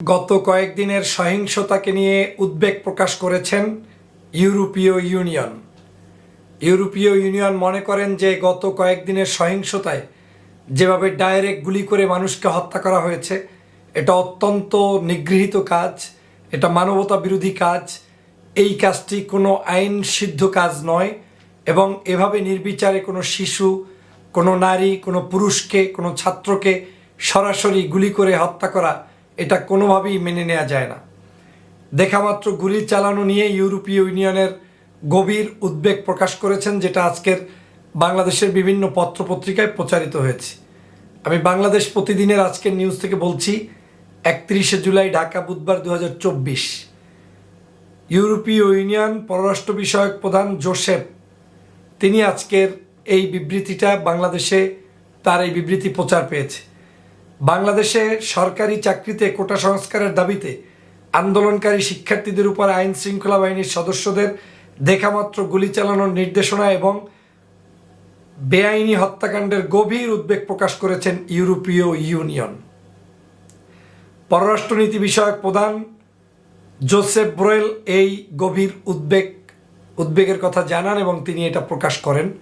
গত কয়েকদিনের সহিংসতাকে নিয়ে উদ্বেগ প্রকাশ করেছেন ইউরোপীয় ইউনিয়ন। ইউরোপীয় ইউনিয়ন মনে করেন যে গত কয়েকদিনের সহিংসতায় যেভাবে ডাইরেক্ট গুলি করে মানুষকে হত্যা করা হয়েছে, এটা অত্যন্ত নিগৃহীত কাজ, এটা মানবতা বিরোধী কাজ, এই কাজটি কোনো আইন সিদ্ধ কাজ নয় এবং এভাবে নির্বিচারে কোনো শিশু, কোনো নারী, কোনো পুরুষকে, কোনো ছাত্রকে সরাসরি গুলি করে হত্যা করা এটা কোনোভাবেই মেনে নেওয়া যায় না। দেখামাত্র গুলি চালানো নিয়ে ইউরোপীয় ইউনিয়নের গভীর উদ্বেগ প্রকাশ করেছেন, যেটা আজকের বাংলাদেশের বিভিন্ন পত্রপত্রিকায় প্রচারিত হয়েছে। আমি বাংলাদেশ প্রতিদিনের আজকের নিউজ থেকে বলছি, একত্রিশে জুলাই ঢাকা বুধবার দু হাজার চব্বিশ। ইউরোপীয় ইউনিয়ন পররাষ্ট্র বিষয়ক প্রধান জোসেফ, তিনি আজকের এই বিবৃতিটা বাংলাদেশে তার এই বিবৃতি প্রচার পেয়েছে। বাংলাদেশে সরকারি চাকরিতে কোটা সংস্কারের দাবিতে আন্দোলনকারী শিক্ষার্থীদের উপর আইন শৃঙ্খলা বাহিনীর সদস্যদের দেখামাত্র গুলি চালানোর নির্দেশনা এবং বেআইনি হত্যাকাণ্ডের গভীর উদ্বেগ প্রকাশ করেছেন ইউরোপীয় ইউনিয়ন। পররাষ্ট্রনীতি বিষয়ক প্রধান জোসেফ ব্রোয়েল এই গভীর উদ্বেগ, উদ্বেগের কথা জানান এবং তিনি এটা প্রকাশ করেন।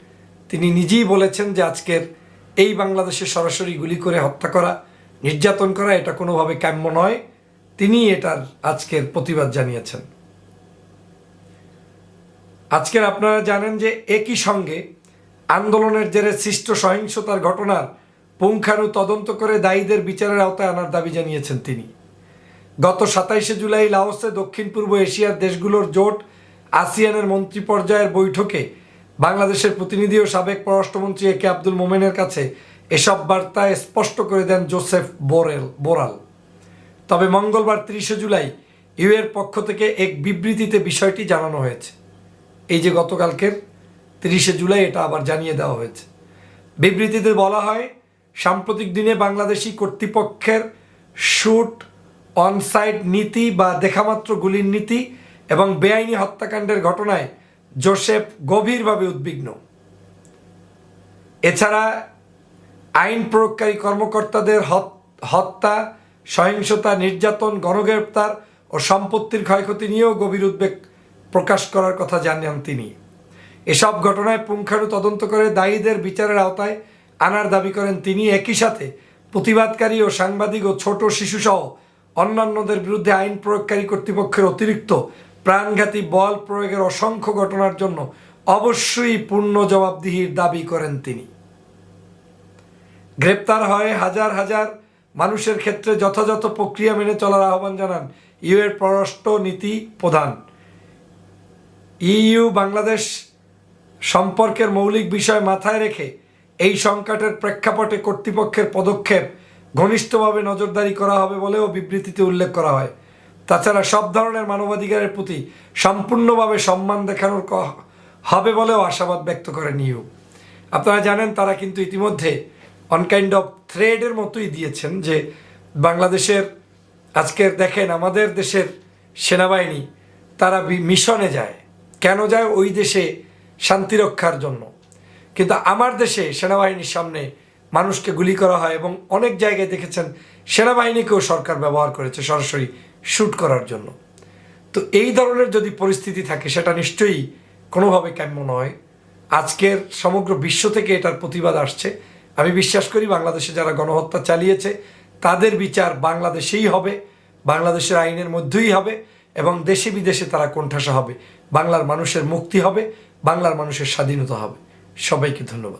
তিনি নিজেই বলেছেন যে আজকের এই বাংলাদেশে সরাসরি গুলি করে হত্যা করা, নির্যাতন করা, এটা কোনোভাবে কাম্য নয়। তিনি এটার আজকের প্রতিবাদ জানিয়েছেন। আজকের আপনারা জানেন যে একই সঙ্গে আন্দোলনের জেরে সৃষ্ট সহিংসতার ঘটনার পুঙ্খানু তদন্ত করে দায়ীদের বিচারের আওতায় আনার দাবি জানিয়েছেন তিনি। গত সাতাইশে জুলাই লাওসে দক্ষিণ পূর্ব এশিয়ার দেশগুলোর জোট আসিয়ানের মন্ত্রী পর্যায়ের বৈঠকে বাংলাদেশের প্রতিনিধি ও সাবেক পররাষ্ট্রমন্ত্রী এ কে আব্দুল মোমেনের কাছে এসব বার্তা স্পষ্ট করে দেন জোসেফ বোরেল, বোরাল। তবে মঙ্গলবার তিরিশে জুলাই ইউএর পক্ষ থেকে এক বিবৃতিতে বিষয়টি জানানো হয়েছে। এই যে গতকালকের তিরিশে জুলাই, এটা আবার জানিয়ে দেওয়া হয়েছে। বিবৃতিতে বলা হয়, সাম্প্রতিক দিনে বাংলাদেশি কর্তৃপক্ষের শুট অনসাইড নীতি বা দেখামাত্র গুলির নীতি এবং বেআইনি হত্যাকাণ্ডের ঘটনায় জোসেফ গভীরভাবে উদ্বিগ্ন। এছাড়া আইন প্রয়োগকারী কর্মকর্তাদের হত- হত্যা, সহিংসতা, নির্যাতন, গণগ্রেপ্তার ও সম্পত্তির ক্ষয়ক্ষতি নিয়েও গভীর উদ্বেগ প্রকাশ করার কথা জানান তিনি। এসব ঘটনায় পুঙ্খানু তদন্ত করে দায়ীদের বিচারের আওতায় আনার দাবি করেন তিনি। একই সাথে প্রতিবাদকারী ও সাংবাদিক ও ছোট শিশুসহ অন্যান্যদের বিরুদ্ধে আইন প্রয়োগকারী কর্তৃপক্ষের অতিরিক্ত প্রাণঘাতী বল প্রয়োগের অসংখ্য ঘটনার জন্য অবশ্যই পূর্ণ জবাবদিহির দাবি করেন তিনি। গ্রেপ্তার হয় হাজার হাজার মানুষের ক্ষেত্রে যথাযথ প্রক্রিয়া মেনে চলার আহ্বান জানান ইউ এর পররাষ্ট্র নীতি প্রধান। ইইউ বাংলাদেশ সম্পর্কের মৌলিক বিষয় মাথায় রেখে এই সংকটের প্রেক্ষাপটে কর্তৃপক্ষের পদক্ষেপ ঘনিষ্ঠভাবে নজরদারি করা হবে বলেও বিবৃতিতে উল্লেখ করা হয়। তাছাড়া সব ধরনের মানবাধিকারের প্রতি সম্পূর্ণভাবে সম্মান দেখানোর হবে বলেও আশাবাদ ব্যক্ত করেন ইউ আপনারা জানেন তারা কিন্তু ইতিমধ্যে অনকাইন্ড অফ থ্রেডের মতোই দিয়েছেন যে বাংলাদেশের, আজকের দেখেন আমাদের দেশের সেনাবাহিনী, তারা মিশনে যায়। কেন যায়? ওই দেশে শান্তি রক্ষার জন্য। কিন্তু আমার দেশে সেনাবাহিনীর সামনে মানুষকে গুলি করা হয় এবং অনেক জায়গায় দেখেছেন সেনাবাহিনীকেও সরকার ব্যবহার করেছে সরাসরি শ্যুট করার জন্য। তো এই ধরনের যদি পরিস্থিতি থাকে, সেটা নিশ্চয়ই কোনোভাবে কাম্য নয়। আজকের সমগ্র বিশ্ব থেকে এটার প্রতিবাদ আসছে। আমি বিশ্বাস করি বাংলাদেশে যারা গণহত্যা চালিয়েছে, তাদের বিচার বাংলাদেশেই হবে, বাংলাদেশের আইনের মধ্যেই হবে এবং দেশে বিদেশে তারা কোণঠাসা হবে। বাংলার মানুষের মুক্তি হবে, বাংলার মানুষের স্বাধীনতা হবে। সবাইকে ধন্যবাদ।